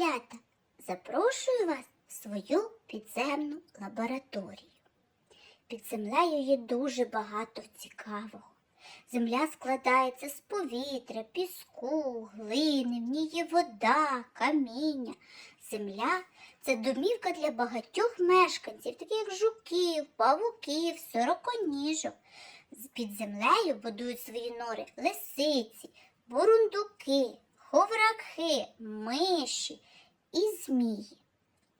малята! Запрошую вас в свою підземну лабораторію. Під землею є дуже багато цікавого. Земля складається з повітря, піску, глини, в ній є вода, каміння. Земля це домівка для багатьох мешканців, таких як жуків, павуків, сороконіжок. Під землею будують свої нори лисиці, бурундуки, ховрахи, миші і змії.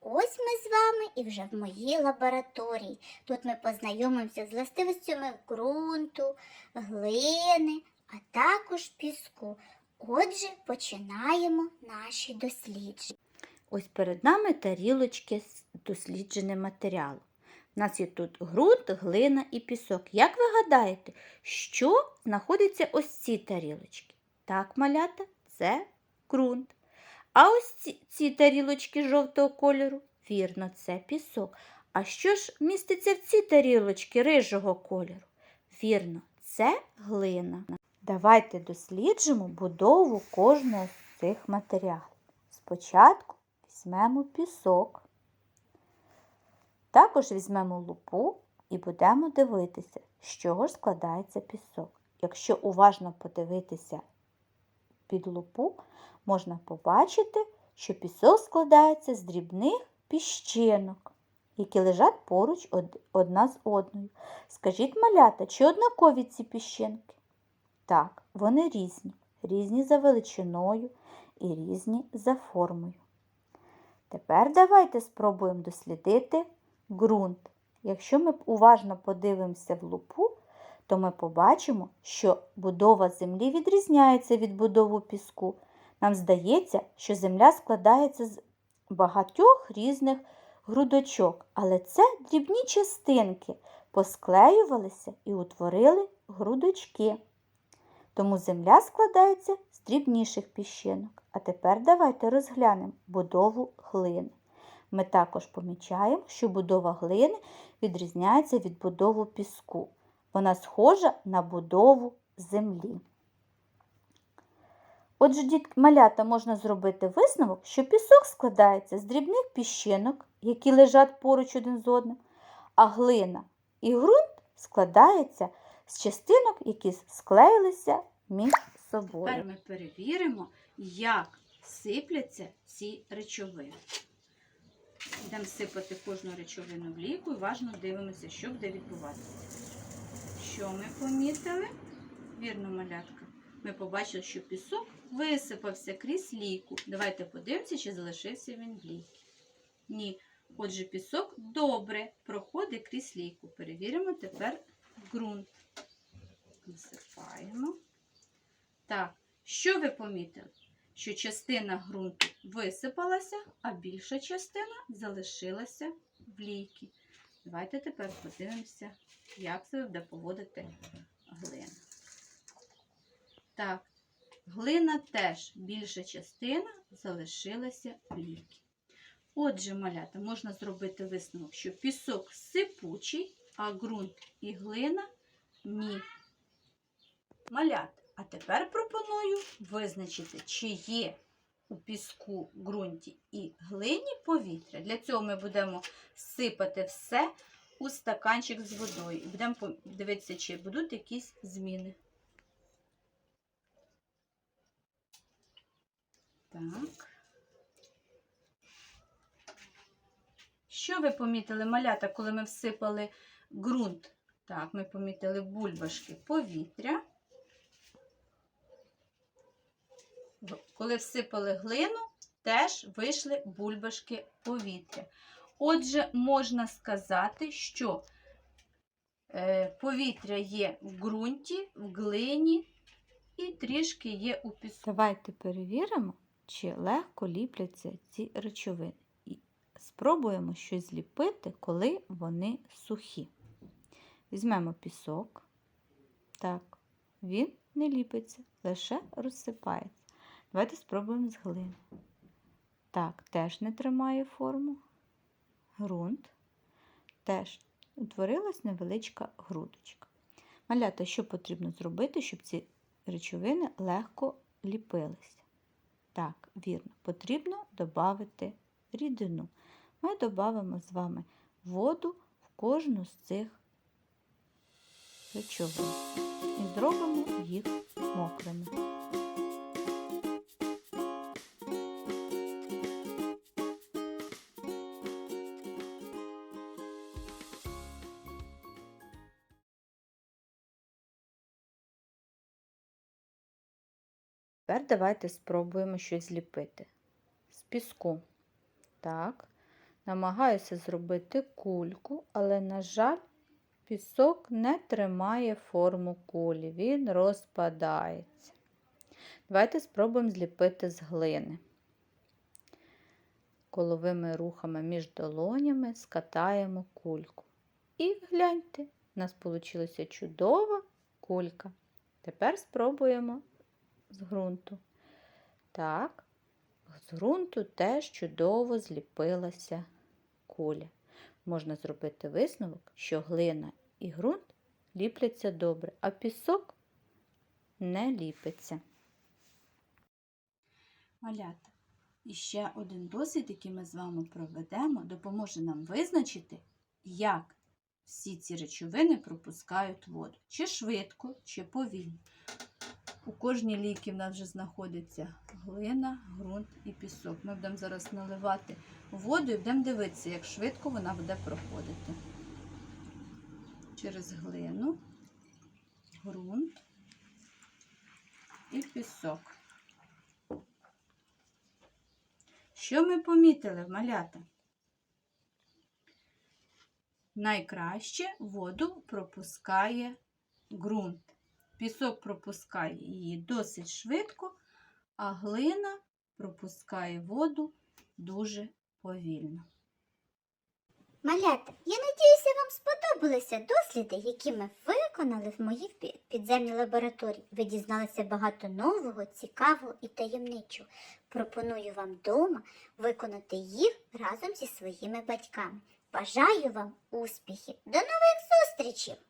Ось ми з вами і вже в моїй лабораторії. Тут ми познайомимося з властивостями ґрунту, глини, а також піску. Отже, починаємо наші дослідження. Ось перед нами тарілочки з дослідженим матеріалом. У нас є тут ґрунт, глина і пісок. Як ви гадаєте, що знаходиться ось ці тарілочки? Так, малята, це ґрунт. А ось ці, ці тарілочки жовтого кольору, вірно, це пісок. А що ж міститься в ці тарілочки рижого кольору? Вірно, це глина. Давайте досліджимо будову кожного з цих матеріалів. Спочатку візьмемо пісок. Також візьмемо лупу і будемо дивитися, з чого ж складається пісок. Якщо уважно подивитися під лупу, можна побачити, що пісок складається з дрібних піщинок, які лежать поруч одна з одною. Скажіть, малята, чи однакові ці піщинки? Так, вони різні, різні за величиною і різні за формою. Тепер давайте спробуємо дослідити ґрунт. Якщо ми уважно подивимося в лупу, то ми побачимо, що будова землі відрізняється від будови піску. Нам здається, що земля складається з багатьох різних грудочок, але це дрібні частинки посклеювалися і утворили грудочки. Тому земля складається з дрібніших піщинок. А тепер давайте розглянемо будову глини. Ми також помічаємо, що будова глини відрізняється від будови піску. Вона схожа на будову землі. Отже, дітки малята можна зробити висновок, що пісок складається з дрібних піщинок, які лежать поруч один з одним, а глина і ґрунт складаються з частинок, які склеїлися між собою. Тепер ми перевіримо, як сипляться ці речовини. Йдемо сипати кожну речовину в ліку і уважно дивимося, що буде відбуватися. Що ми помітили? Вірно, малятка. Ми побачили, що пісок висипався крізь ліку. Давайте подивимося, чи залишився він в лікі. Ні. Отже, пісок добре проходить крізь ліку. Перевіримо тепер ґрунт. Насипаємо. Так, що ви помітили? Що частина ґрунту висипалася, а більша частина залишилася в лійці. Давайте тепер подивимося, як себе буде поводити глина. Так, глина теж більша частина залишилася в лійці. Отже, малята, можна зробити висновок, що пісок сипучий, а ґрунт і глина ні. Малята, а тепер пропоную визначити, чи є у піску, ґрунті і глині повітря. Для цього ми будемо сипати все у стаканчик з водою. І будемо дивитися, чи будуть якісь зміни. Так. Що ви помітили, малята, коли ми всипали ґрунт? Так, ми помітили бульбашки повітря. Коли всипали глину, теж вийшли бульбашки повітря. Отже, можна сказати, що е, повітря є в ґрунті, в глині і трішки є у піску. Давайте перевіримо, чи легко ліпляться ці речовини. І спробуємо щось зліпити, коли вони сухі. Візьмемо пісок. Так, він не ліпиться, лише розсипається. Давайте спробуємо з глини. Так, теж не тримає форму. Грунт. Теж утворилась невеличка грудочка. Малята, що потрібно зробити, щоб ці речовини легко ліпилися? Так, вірно, потрібно додати рідину. Ми додамо з вами воду в кожну з цих речовин і зробимо їх мокрими. Тепер давайте спробуємо щось зліпити. З піску. Так, намагаюся зробити кульку, але, на жаль, пісок не тримає форму кулі, він розпадається. Давайте спробуємо зліпити з глини. Коловими рухами між долонями скатаємо кульку. І гляньте, у нас вийшла чудова кулька. Тепер спробуємо з ґрунту. Так, з ґрунту теж чудово зліпилася куля. Можна зробити висновок, що глина і ґрунт ліпляться добре, а пісок не ліпиться. Малята. І ще один досвід, який ми з вами проведемо, допоможе нам визначити, як всі ці речовини пропускають воду. Чи швидко, чи повільно. У кожній ліки в нас вже знаходиться глина, ґрунт і пісок. Ми будемо зараз наливати воду і будемо дивитися, як швидко вона буде проходити. Через глину, ґрунт і пісок. Що ми помітили, малята? Найкраще воду пропускає ґрунт. Пісок пропускає її досить швидко, а глина пропускає воду дуже повільно. Малята, я надіюся, вам сподобалися досліди, які ми виконали в моїй підземній лабораторії. Ви дізналися багато нового, цікавого і таємничого. Пропоную вам вдома виконати їх разом зі своїми батьками. Бажаю вам успіхів! До нових зустрічей!